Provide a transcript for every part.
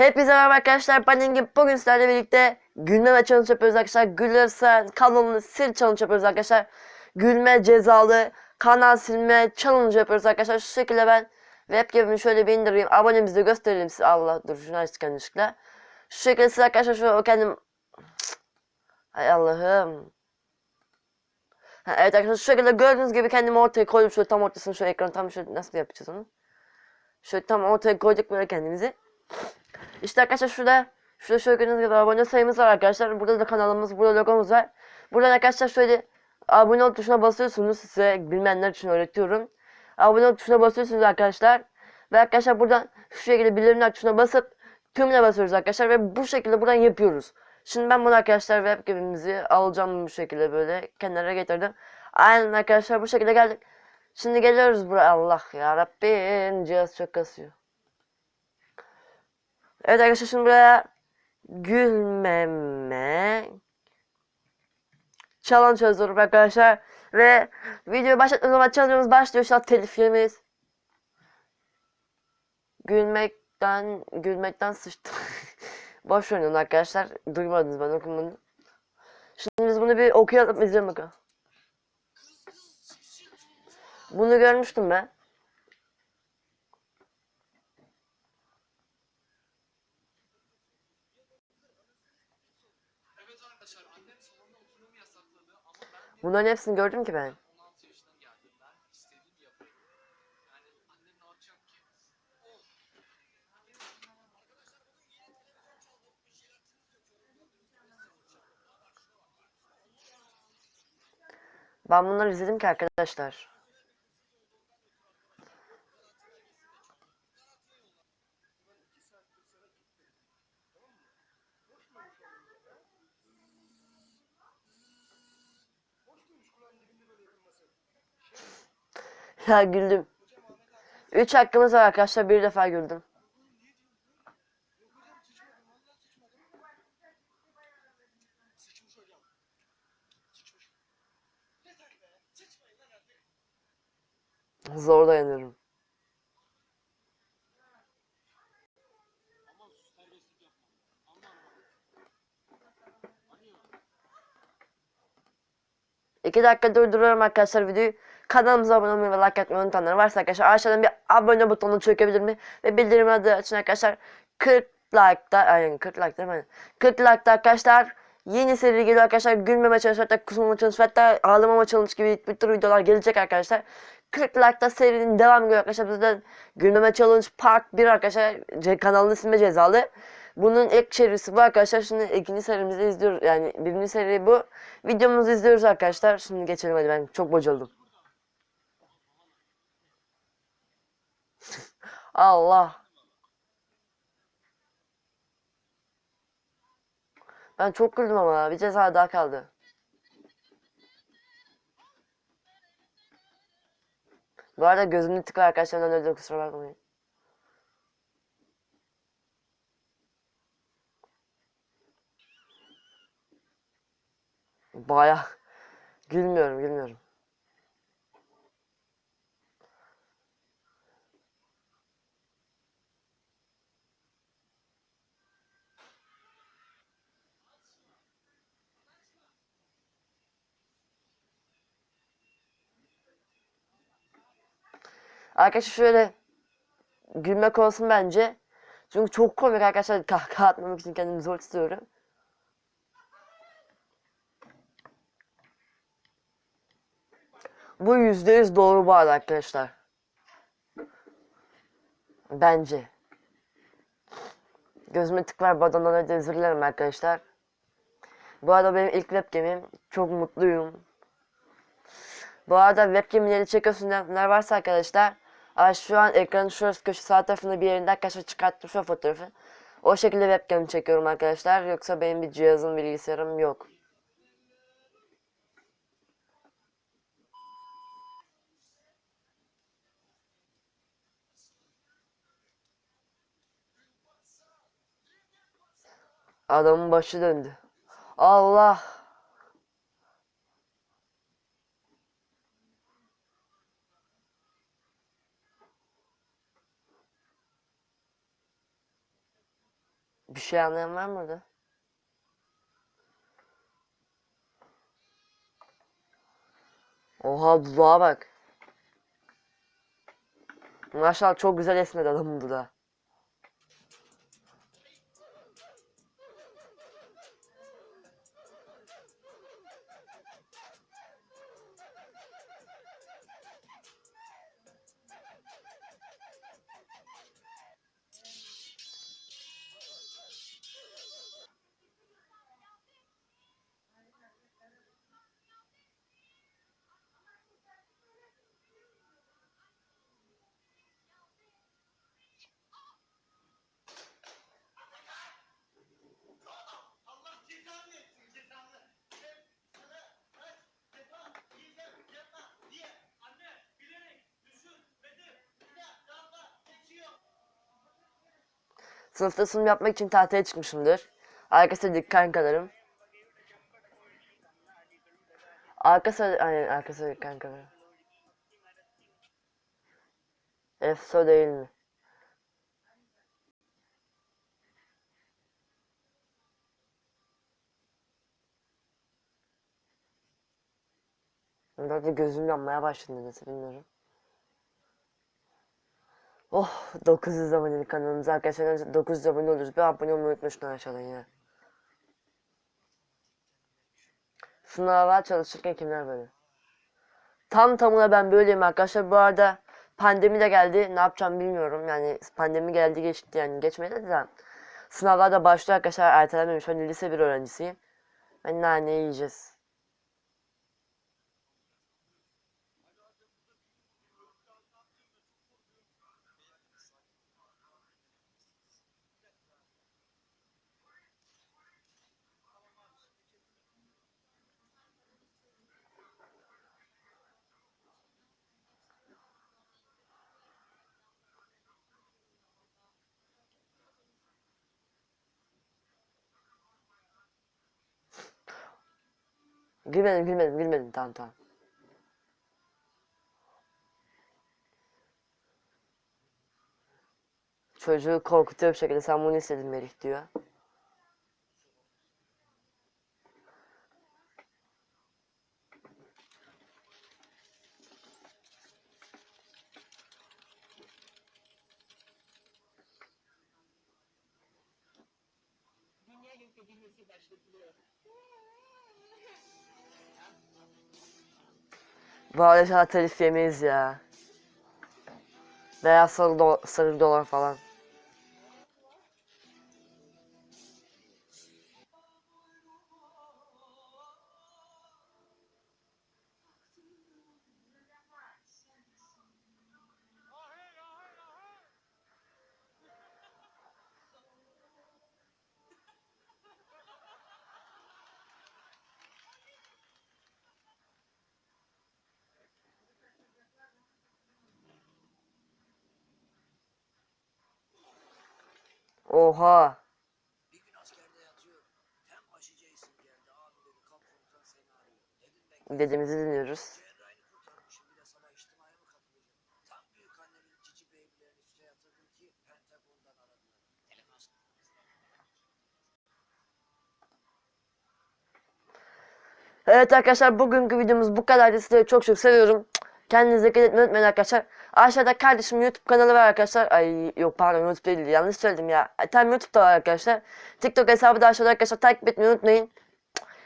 Hepinize merhaba arkadaşlar. Ben Engin. Bugün sizlerle birlikte gülme challenge yapıyoruz arkadaşlar. Gülürsen kanalını sil challenge yapıyoruz arkadaşlar. Gülme cezalı kanal silme challenge yapıyoruz arkadaşlar. Şu şekilde ben webcam'imi şöyle bir indireyim. Abonemizi de gösterelim size. Allah dur şunu açtık yanlışlıkla. Şu şekilde size arkadaşlar şöyle kendim... Hay Allah'ım. Evet arkadaşlar şu şekilde gördüğünüz gibi kendimi ortaya koydum. Şöyle tam ortasını şöyle ekranı tam şöyle nasıl yapacağız onu? Şöyle tam ortaya koyduk böyle kendimizi. İşte arkadaşlar şurada şurada şöyle gördüğünüz gibi abone sayımız var arkadaşlar. Burada da kanalımız, burada logomuz var. Buradan arkadaşlar şöyle abone ol tuşuna basıyorsunuz. Size bilmeyenler için öğretiyorum. Abone ol tuşuna basıyorsunuz arkadaşlar. Ve arkadaşlar buradan şu şekilde bildirimler tuşuna basıp tümüne basıyoruz arkadaşlar ve bu şekilde buradan yapıyoruz. Şimdi ben bunu arkadaşlar webcam'imizi alacağım bu şekilde böyle kenara getirdim. Aynen arkadaşlar bu şekilde geldik. Şimdi geliyoruz buraya. Allah ya Rabbim cihaz çok kasıyor. Evet arkadaşlar şimdi buraya gülmeme challenge yazıyorum arkadaşlar. Ve videoyu başlatmadan zaman challenge'ımız başlıyor. Şu an telif. Gülmekten, gülmekten sıçtım. Boş onu arkadaşlar. Duymadınız ben okumadım. Şimdi biz bunu bir okuyalım izleyelim bakalım. Bunu görmüştüm ben. Evet arkadaşlar annem salonda oturumu yasakladı ama ben de Bunların hepsini gördüm ki ben. 16 yaşına geldim ben istediğimi yapıyorum. Yani annem ne yapacak ki? Ben bunları izledim ki arkadaşlar. Ya güldüm. 3 hakkımız var arkadaşlar. Bir defa güldüm. Zor. Hani 2 dakika durduruyorum arkadaşlar videoyu. Kanalımıza abone olmayı ve like atmayı unutanlar varsa arkadaşlar aşağıdan bir abone butonunu çökebilir mi? Ve bildirim adı açın arkadaşlar. 40 like'da aynen 40 like değil mi? 40 like'da arkadaşlar yeni seri geliyor arkadaşlar. Gülmeme challenge hatta kusmama challenge hatta ağlamama challenge gibi bir tür videolar gelecek arkadaşlar. 40 like'da serinin devam geliyor arkadaşlar. Bizden gülmeme challenge part 1 arkadaşlar. Kanalın ismi cezalı. Bunun ilk serisi bu arkadaşlar. Şimdi ikinci serimizi izliyoruz. Yani birinci seri bu. Videomuzu izliyoruz arkadaşlar. Şimdi geçelim hadi ben çok bocaladım. Allah. Ben çok güldüm ama bir ceza daha kaldı. Bu arada gözümde tık var arkadaşlar ondan öldüm kusura bakmayın. Baya gülmüyorum gülmüyorum. Arkadaşlar şöyle gülmek olsun bence. Çünkü çok komik arkadaşlar kahkaha atmamak için kendimi zor tutuyorum. Bu yüzde yüz doğru bu arada arkadaşlar. Bence. Gözüme tık var. Badandan dolayı özür dilerim arkadaşlar. Bu arada benim ilk webcam'im. Çok mutluyum. Bu arada webcam'leri çekiyorsun diyenler varsa arkadaşlar. Aa, şu an ekranın şurası köşe sağ tarafında bir yerinde arkadaşlar çıkarttım şu fotoğrafı. O şekilde webcam çekiyorum arkadaşlar. Yoksa benim bir cihazım bilgisayarım yok. Adamın başı döndü. Allah. Bir şey anlayan var mı orada? Oha dudağa bak. Maşallah çok güzel esnedi adamın dudağı. Sınıfta sunum yapmak için tahtaya çıkmışımdır. Arkası dik kankalarım. Arka sıra, aynen arka sıra kankalarım. Efso değil mi? Burada gözüm yanmaya başladı nedense bilmiyorum. Oh 900 abonelik kanalımıza arkadaşlar 900 abone oluruz. Bir abone olmayı unutmayın şunu aşağıdan ya. Sınava çalışırken kimler böyle? Tam tamına ben böyleyim arkadaşlar. Bu arada pandemi de geldi. Ne yapacağım bilmiyorum. Yani pandemi geldi geçti yani geçmedi de. Sınavlar da başlıyor arkadaşlar. Ertelenmemiş. Ben lise bir öğrencisiyim. Ben nane yiyeceğiz. Gülmedim gülmedim gülmedim tamam tamam. Çocuğu korkutuyor bir şekilde sen bunu istedin Melih diyor. Edilmesi başlatılıyor. Bu arada telif yemeyiz ya. Veya sarı, do sarı dolar falan. Pentagon'dan aradılar. Telefon Evet arkadaşlar bugünkü videomuz bu kadardı. Sizleri çok çok seviyorum. Kendinize dikkat etmeyi unutmayın arkadaşlar. Aşağıda kardeşim YouTube kanalı var arkadaşlar. Ay yok pardon YouTube değil yanlış söyledim ya. Ay, Tam YouTube'da var arkadaşlar. TikTok hesabı da aşağıda arkadaşlar takip etmeyi unutmayın.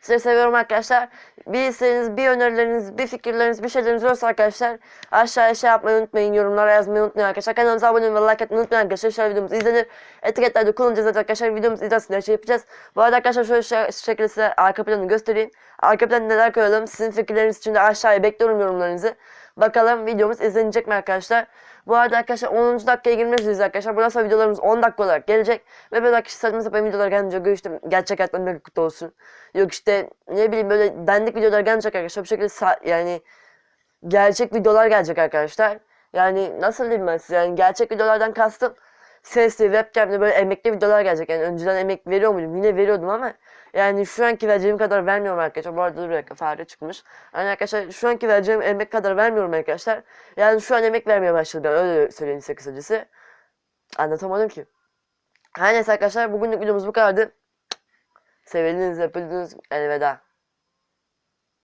Sizleri seviyorum arkadaşlar. Bir isteğiniz, bir önerileriniz, bir fikirleriniz, bir şeyleriniz olursa arkadaşlar aşağıya şey yapmayı unutmayın. Yorumlara yazmayı unutmayın arkadaşlar. Kanalımıza abone olmayı, like etmeyi unutmayın arkadaşlar. Şöyle videomuz izlenir. Etiketlerde kullanacağız arkadaşlar. Videomuz izlensin şey yapacağız. Bu arada arkadaşlar şöyle şey, şekilde size arka planı göstereyim. Arka planda neler koyalım. Sizin fikirleriniz için de aşağıya bekliyorum yorumlarınızı. Bakalım videomuz izlenecek mi arkadaşlar. Bu arada arkadaşlar 10. dakikaya girmek üzereyiz arkadaşlar. Bundan sonra videolarımız 10 dakika olarak gelecek. Ve böyle arkadaşlar saçma sapan videolar gelince görüştüm. Gerçek hayattan ne kutlu olsun. Yok işte ne bileyim böyle dandik videolar gelecek arkadaşlar. Bu şekilde yani gerçek videolar gelecek arkadaşlar. Yani nasıl diyeyim ben size yani gerçek videolardan kastım sesli webcam'de böyle emekli videolar gelecek. Yani önceden emek veriyor muydum? Yine veriyordum ama yani şu anki vereceğim kadar vermiyorum arkadaşlar. Bu arada bir dakika fare çıkmış. Yani arkadaşlar şu anki vereceğim emek kadar vermiyorum arkadaşlar. Yani şu an emek vermeye başladım ben öyle söyleyeyim size kısacası. Anlatamadım ki. Her neyse arkadaşlar bugünlük videomuz bu kadardı. Sevildiniz, öpüldünüz. Elveda.